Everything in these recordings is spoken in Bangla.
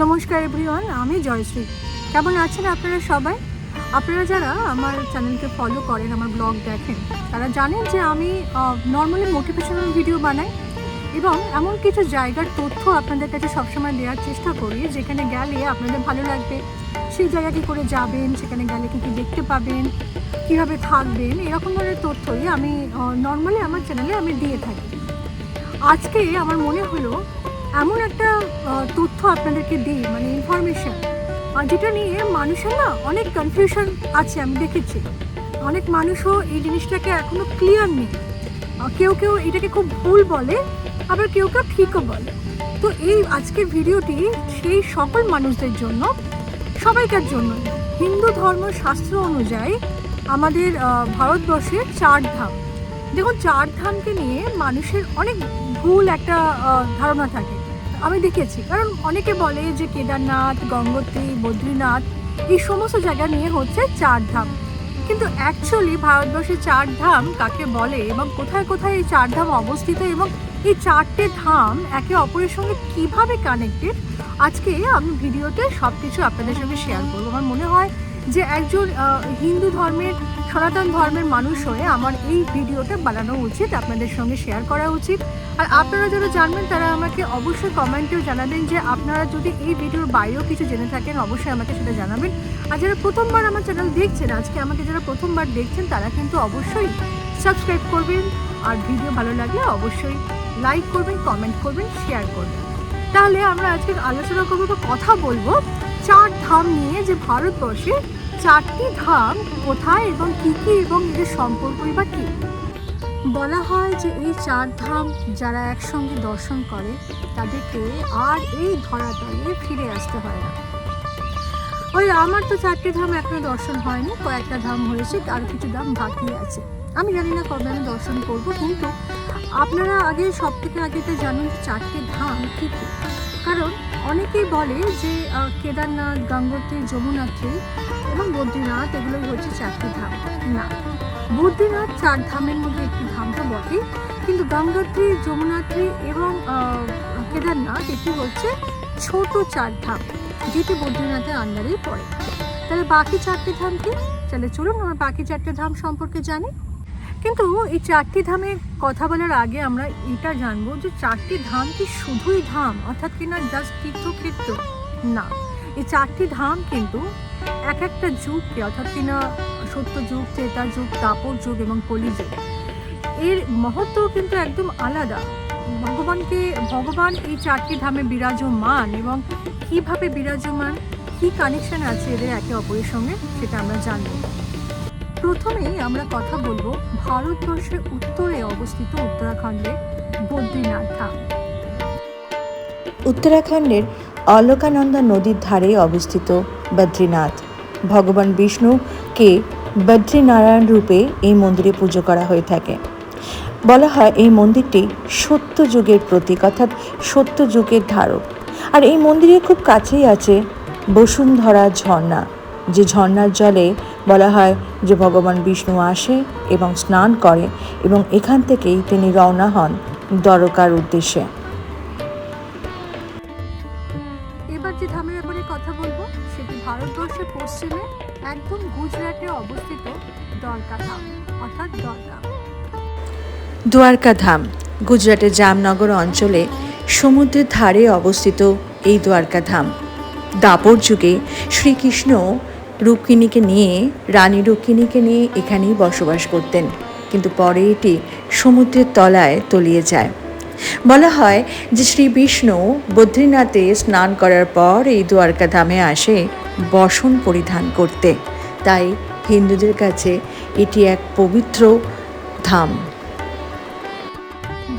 নমস্কার এভরিওয়ান আমি জয়শ্রী। কেমন আছেন আপনারা সবাই? আপনারা যারা আমার চ্যানেলকে ফলো করেন, আমার ব্লগ দেখেন, তারা জানেন যে আমি নর্মালি মোটিভেশনাল ভিডিও বানাই এবং এমন কিছু জায়গার তথ্য আপনাদের কাছে সবসময় দেওয়ার চেষ্টা করি, যেখানে গেলে আপনাদের ভালো লাগবে। সেই জায়গা কী করে যাবেন, সেখানে গেলে কী কী দেখতে পাবেন, কীভাবে থাকবেন, এরকম ধরনের তথ্যই আমি নর্মালি আমার চ্যানেলে আমি দিয়ে থাকি। আজকে আমার মনে হলো এমন একটা তথ্য আপনাদেরকে দিই মানে ইনফরমেশন যেটা নিয়ে মানুষের না অনেক কনফিউশন আছে আমি দেখেছি। অনেক মানুষও এই জিনিসটাকে এখনও ক্লিয়ার নেই। কেউ কেউ এটাকে খুব ভুল বলে আবার কেউ কেউ ঠিকও বলে। তো এই আজকের ভিডিওটি সেই সকল মানুষদের জন্য সবাইকার জন্য। হিন্দু ধর্ম শাস্ত্র অনুযায়ী আমাদের আহ, ভারতবর্ষের চার ধাম দেখুন চার ধামকে নিয়ে মানুষের অনেক ভুল একটা ধারণা থাকে। আমি দেখেছি। কারণ অনেকে বলে যে কেদারনাথ, গঙ্গোত্রী, বদ্রীনাথ এই সমস্ত জায়গা নিয়ে হচ্ছে চার ধাম কিন্তু অ্যাকচুয়ালি ভারতবর্ষে চার ধাম কাকে বলে এবং কোথায় কোথায় এই চার ধাম অবস্থিত এবং এই চারটে ধাম একে অপরের সঙ্গে কীভাবে কানেক্টেড আজকে আমি ভিডিওতে সব কিছু আপনাদের সঙ্গে শেয়ার করব। আমার মনে হয় যে একজন হিন্দু ধর্মের, সনাতন ধর্মের মানুষ হয়ে আমার এই ভিডিওটা বানানো উচিত, আপনাদের সঙ্গে শেয়ার করা উচিত। আর আপনারা যারা জানবেন, তারা আমাকে অবশ্যই কমেন্টেও জানাবেন যে আপনারা যদি এই ভিডিওর বাইরেও কিছু জেনে থাকেন, অবশ্যই আমাকে সেটা জানাবেন। আর যারা প্রথমবার আমার চ্যানেল দেখছেন, আজকে আমাকে যারা প্রথমবার দেখছেন, তারা কিন্তু অবশ্যই সাবস্ক্রাইব করবেন। আর ভিডিও ভালো লাগলে অবশ্যই লাইক করবেন কমেন্ট করবেন শেয়ার করবেন। তাহলে আমরা আজকে আলোচনা করব বা কথা বলব চার ধাম নিয়ে যে ভারতবর্ষে চারটি ধাম কোথায় এবং কী কী এবং এদের সম্পর্কই বা কী? বলা হয় যে এই চার ধাম যারা একসঙ্গে দর্শন করে, তাদেরকে আর এই ধরাতলে ফিরে আসতে হয় না। ওই আমার তো চারটে ধাম এখনও দর্শন হয়নি, কয়েকটা ধাম হয়েছে, আর কিছু ধাম বাকি আছে। আমি জানি না কবে আমি দর্শন করব, কিন্তু আপনারা আগে সব থেকে আগে এটা জানুন চারটে ধাম কী কী। কারণ অনেকেই বলে যে কেদারনাথ, গঙ্গোত্রী, যমুনাত্রী এবং বদ্রীনাথ এগুলোই হচ্ছে চারটি ধাম। না, বদ্রীনাথ চার ধামের মধ্যে একটি ধাম তো বটেই কিন্তু গঙ্গোত্রী, যমুনাত্রী এবং কেদারনাথ এটি হচ্ছে ছোট চার ধাম, যেটি বদ্রীনাথের আন্ডারেই পড়ে। তাহলে বাকি চারটি ধাম কি? তাহলে চলুন আমরা বাকি চারটে ধাম সম্পর্কে জানি। কিন্তু এই চারটি ধামের কথা বলার আগে আমরা এটা জানব যে চারটি ধাম কি শুধুই ধাম, অর্থাৎ কি না জাস্ট তীর্থক্ষেত্র? না। এই চারটি ধাম কিন্তু এক একটা যুগকে, অর্থাৎ কি না সত্য যুগ, ত্রেতা যুগ তাপর যুগ এবং কলি যুগ, এর মহত্ব কিন্তু একদম আলাদা। ভগবানকে, ভগবান এই চারটি ধামে বিরাজমান এবং কীভাবে বিরাজমান, কি কানেকশন আছে এদের একে অপরের সঙ্গে, সেটা আমরা জানব। প্রথমেই আমরা কথা বলব ভারতবর্ষের উত্তরে অবস্থিত উত্তরাখণ্ডের বদ্রীনাথ ধাম। উত্তরাখণ্ডের অলকানন্দা নদীর ধারে অবস্থিত বদ্রীনাথ। ভগবান বিষ্ণুকে বদ্রীনারায়ণ রূপে এই মন্দিরে পুজো করা হয়ে থাকে। বলা হয় এই মন্দিরটি সত্য যুগের প্রতীক অর্থাৎ সত্য যুগের ধারক। আর এই মন্দিরের খুব কাছেই আছে বসুন্ধরা ঝর্ণা। যে ঝর্ণার জলে বলা হয় যে ভগবান বিষ্ণু আসে এবং স্নান করে এবং এখান থেকেই তিনি রওনা হন দ্বারকার উদ্দেশ্যে। এবার যে ধামের ব্যাপারে কথা বলব সেটি ভারতবর্ষের পশ্চিমে একদম গুজরাটে অবস্থিত দ্বারকা ধাম অর্থাৎ দ্বারকা। দ্বারকা ধাম গুজরাটের জামনগর অঞ্চলে সমুদ্রের ধারে অবস্থিত এই দ্বারকা ধাম। দাপর যুগে শ্রীকৃষ্ণ রুক্মিণীকে নিয়ে, রানী রুক্মিণীকে নিয়ে এখানেই বসবাস করতেন। কিন্তু পরে এটি সমুদ্রের তলায় তলিয়ে যায়। বলা হয় যে শ্রী বিষ্ণু বদ্রীনাথে স্নান করার পর এই দ্বারকা ধামে আসে বসন পরিধান করতে। তাই হিন্দুদের কাছে এটি এক পবিত্র ধাম।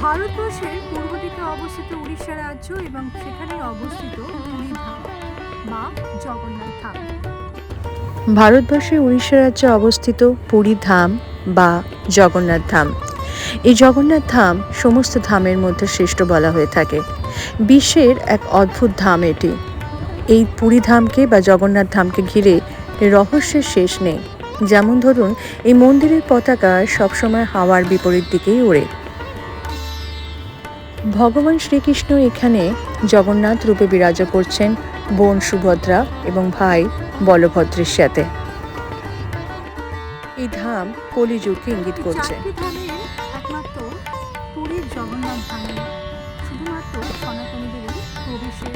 ভারতবর্ষের পূর্ব দিকে অবস্থিত উড়িষ্যা রাজ্য এবং সেখানে অবস্থিত পুরী ধাম। বা জগন্নাথ ধাম। ভারতবর্ষের উড়িষ্যা রাজ্যে অবস্থিত পুরী ধাম বা জগন্নাথ ধাম। এই জগন্নাথ ধাম সমস্ত ধামের মধ্যে শ্রেষ্ঠ বলা হয়ে থাকে। বিশ্বের এক অদ্ভুত ধাম এটি। এই পুরী ধামকে বা জগন্নাথ ধামকে ঘিরে রহস্যের শেষ নেই। যেমন ধরুন, এই মন্দিরের পতাকা সবসময় হাওয়ার বিপরীত দিকেই ওড়ে। ভগবান শ্রীকৃষ্ণ এখানে জগন্নাথ রূপে বিরাজ করছেন বোন সুভদ্রা এবং ভাই বলভদ্রের সাথে। এই ধাম কলিযুগকে ইঙ্গিত করছে। একমাত্র পুরীর জগন্নাথ ধামে শুধুমাত্র প্রবেশের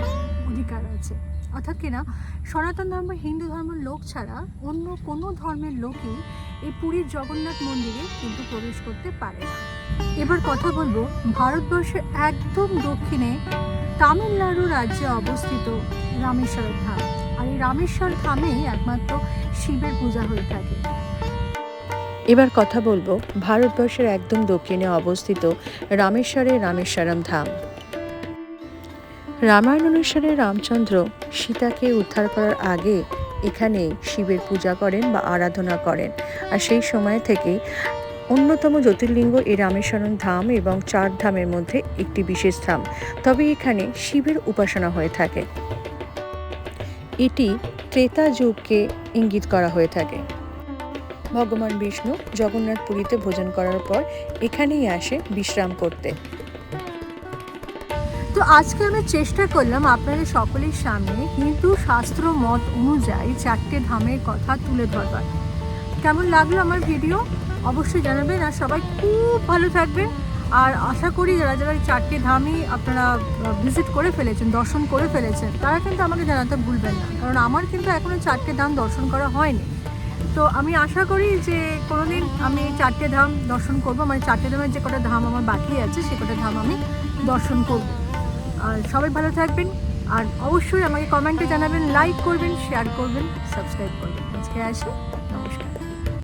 অধিকার আছে। অর্থাৎ কিনা সনাতন ধর্ম হিন্দু ধর্মের লোক ছাড়া অন্য কোনো ধর্মের লোকই এই পুরীর জগন্নাথ মন্দিরে কিন্তু প্রবেশ করতে পারে না। এবার কথা বলব ভারতবর্ষের একদম দক্ষিণে তামিলনাড়ু রাজ্যে অবস্থিত রামেশ্বর ধাম। আর এই রামেশ্বর ধামেই একমাত্র শিবের পূজা হয়ে থাকে। এবার কথা বলব ভারতবর্ষের একদম দক্ষিণে অবস্থিত রামেশ্বরের রামেশ্বরম ধাম। রামায়ণ অনুসারে রামচন্দ্র সীতাকে উদ্ধার করার আগে এখানে শিবের পূজা করেন বা আরাধনা করেন। আর সেই সময় থেকেই অন্যতম জ্যোতির্লিঙ্গ এই রামেশ্বরম ধাম এবং চার ধামের মধ্যে একটি বিশেষ ধাম। তবে এখানে শিবের উপাসনা হয়ে থাকে। এটি ত্রেতা যুগকে ইঙ্গিত করা হয়ে থাকে। ভগবান বিষ্ণু জগন্নাথ পুরীতে ভোজন করার পর এখানেই আসে বিশ্রাম করতে। তো আজকে আমি চেষ্টা করলাম আপনাদের সকলের সামনে হিন্দু শাস্ত্র মত অনুযায়ী চারটে ধামের কথা তুলে ধরবার। কেমন লাগল আমার ভিডিও? অবশ্যই জানাবেন আর সবাই খুব ভালো থাকবেন। আর আশা করি যারা যারা চারটে ধামই আপনারা ভিজিট করে ফেলেছেন, দর্শন করে ফেলেছেন, তারা কিন্তু আমাকে জানাতে ভুলবেন না। কারণ আমার কিন্তু এখনও চারটে ধাম দর্শন করা হয়নি। তো আমি আশা করি যে কোনোদিন আমি চারটে ধাম দর্শন করব। মানে চারটে ধামের যে কটা ধাম আমার বাকি আছে, সে কটা ধাম আমি দর্শন করব। আর সবাই ভালো থাকবেন। আর অবশ্যই আমাকে কমেন্টে জানাবেন লাইক করবেন শেয়ার করবেন সাবস্ক্রাইব করবেন। আজকে আসি।